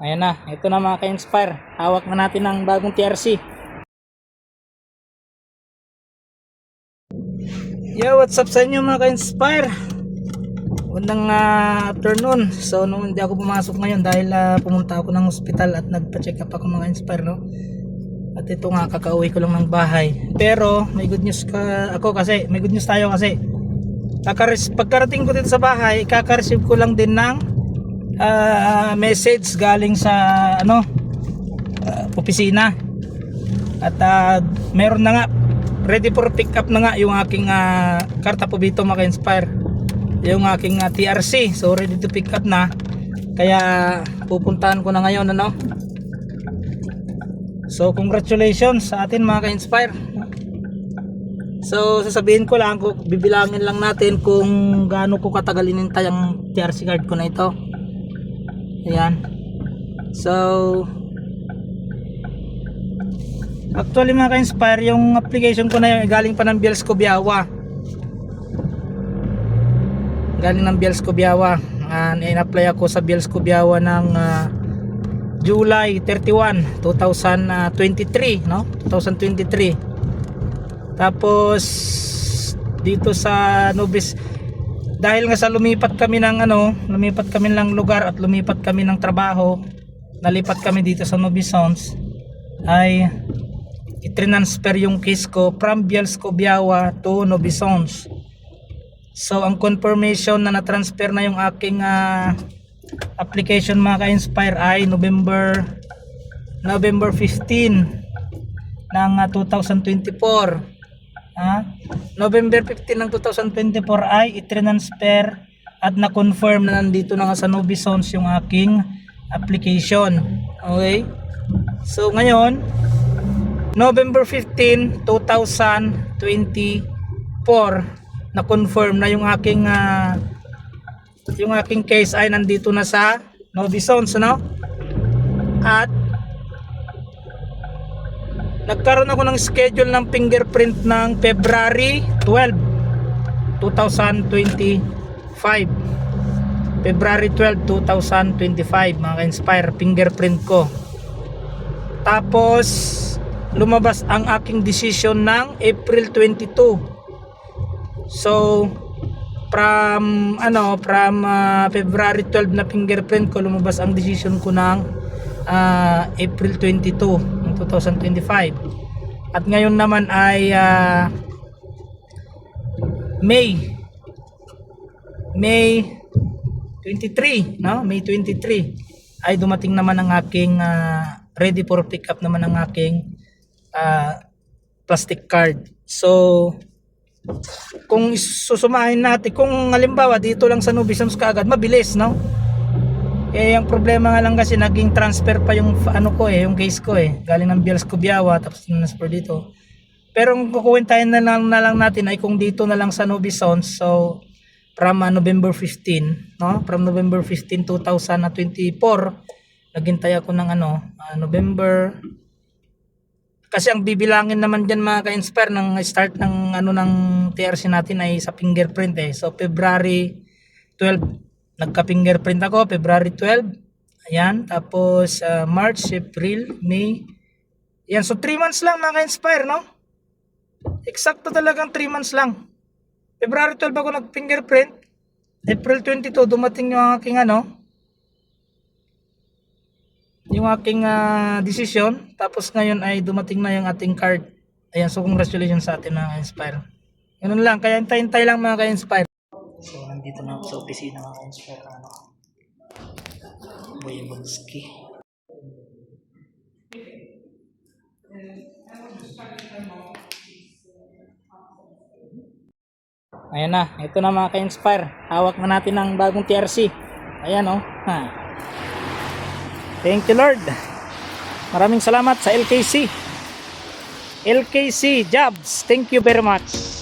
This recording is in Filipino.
Ayan na, ito na mga ka-inspire. Hawak na natin ang bagong TRC. Yo, what's up sa inyo mga ka-inspire? Magandang ah, afternoon. So, nung hindi ako pumasok ngayon dahil ah, pumunta ako ng ospital at nagpa-check up ako mga inspire, no? At ito nga, kakauwi ko lang ng bahay. Pero, may good news ka ako kasi, may good news tayo kasi. Kakares, pagkarating ko dito sa bahay, kaka-receive ko lang din ng ah, message galing sa ano ah, opisina. At ah, meron na nga ready for pick up na nga yung aking ah, karta po dito maka inspire. Yung aking ah, TRC so ready to pick up na. Kaya pupuntahan ko na ngayon ano? So congratulations sa atin mga ka-inspire. So sasabihin ko lang, bibilangin lang natin kung gaano ko katagal inintay ang TRC card ko na ito. Ayan. So Actually mga ka-inspire, yung application ko na yun galing pa ng Biels Kubiawa. Galing ng Biels Kubiawa. And in-apply ako sa Biels Kubiawa ng ah, July 31, 2023, no? 2023. Tapos dito sa Nobis dahil nga sa lumipat kami ng ano, lumipat kami ng lugar at lumipat kami ng trabaho, nalipat kami dito sa Nobisons ay i-transfer yung case ko from Bielsko Biawa to Nobisons. So ang confirmation na na-transfer na yung aking ah, application mga ka-inspire ay November November 15 ng ah, 2024 ha? November 15 ng 2024 ay i-transfer at na-confirm na nandito na nga sa Nobisons yung aking application. Okay? So ngayon, November 15, 2024 na-confirm na yung aking ah, yung aking case ay nandito na sa Nobisons, no? At nagkaroon ako ng schedule ng fingerprint ng February 12 2025 February 12 2025 mga inspire fingerprint ko. Tapos lumabas ang aking decision ng April 22 so from ano from ah, February 12 na fingerprint ko lumabas ang decision ko ng ah, April 22 ng 2025 at ngayon naman ay ah, May. May 23 no? May 23 ay dumating naman ang aking ah, ready for pick up naman ang aking ah, plastic card. So kung susumahin natin kung halimbawa dito lang sa Nubisons kaagad mabilis no eh ang problema nga lang kasi naging transfer pa yung ano ko eh yung case ko eh. Galing ng Biels Kubiawa tapos transfer dito. Pero ang kukuwentahin na lang, na lang natin ay kung dito na lang sa Nubisons so from ah, November 15 no? From November 15 2024 naghintay ako ng ano ah, November. Kasi ang bibilangin naman diyan mga ka-inspire ng start ng ano ng TRC natin ay sa fingerprint eh. So February 12 nagka-fingerprint ako February 12. Ayan, tapos ah, March, April, May. Yan, so 3 months lang mga ka-inspire, no? Eksakto talagang 3 months lang. February 12 ako nag-fingerprint. April 22 dumating yung aking ano, yung aking ah, decision. Tapos ngayon ay dumating na yung ating card. Ayan, so congratulations sa atin mga ka-inspire. Ganun lang, kaya hintay-hintay lang mga ka-inspire. So, nandito na ako sa opisina mga ka-inspire. Ano? Boyebonski. Ayan na, ito na mga ka-inspire. Hawak na natin ang bagong TRC. Ayan o. Oh. Ha. Thank you Lord. Maraming salamat sa LKC. LKC Jobs. Thank you very much.